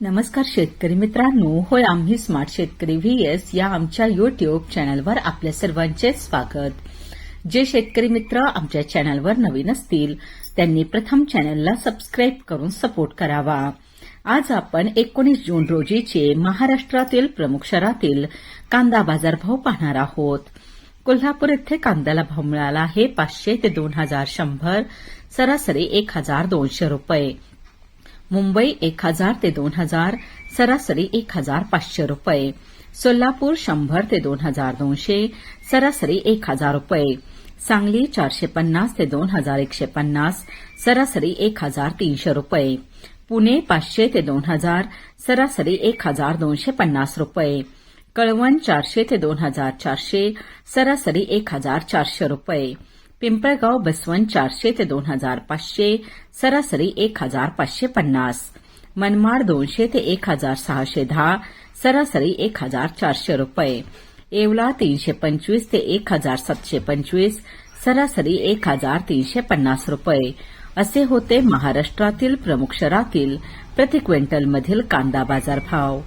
नमस्कार शेतकरी मित्रांनो. होय आम्ही स्मार्ट शेतकरी व्ही एस या आमच्या युट्यूब चॅनलवर आपल्या सर्वांचे स्वागत. जे शेतकरी मित्र आमच्या चॅनलवर नवीन असतील त्यांनी प्रथम चॅनलला सबस्क्राईब करून सपोर्ट करावा. आज आपण एकोणीस जून रोजीचे महाराष्ट्रातील प्रमुख शहरातील कांदा बाजारभाव पाहणार आहोत. कोल्हापूर येथे कांद्याला भाव मिळाला आहे पाचशे ते दोन हजार शंभर सरासरी एक हजार दोनशे रुपये. मुंबई एक हज़ार ते दोन हज़ार, सरासरी एक हज़ार पाचशे रुपये. सोलापूर शंभर ते दोन हज़ार दोनशे, सरासरी एक हज़ार रुपये. सांगली चारशे पन्नास ते दोन हज़ार एकशे पन्नास, सरासरी एक हज़ार तीनशे रुपये. पुणे पाचशे ते दोन हज़ार, सरासरी एक हज़ार दोनशे पन्नास रुपये. कळवण चारशे ते दोन हज़ार चारशे, सरासरी एक हज़ार चारशे रुपये. पिंपळगाव बसवंत चारशे ते दोन हजार पाचशे सरासरी एक हजार पाचशे पन्नास. मनमाड दोनशे ते एक हजार सहाशे दहा सरासरी एक हजार चारशे रुपये. येवला तीनशे पंचवीस ते एक हजार सातशे पंचवीस सरासरी एक हजार तीनशे पन्नास रुपये. असे होते महाराष्ट्रातील प्रमुख शहरातील प्रति क्विंटलमधील कांदा बाजार भाव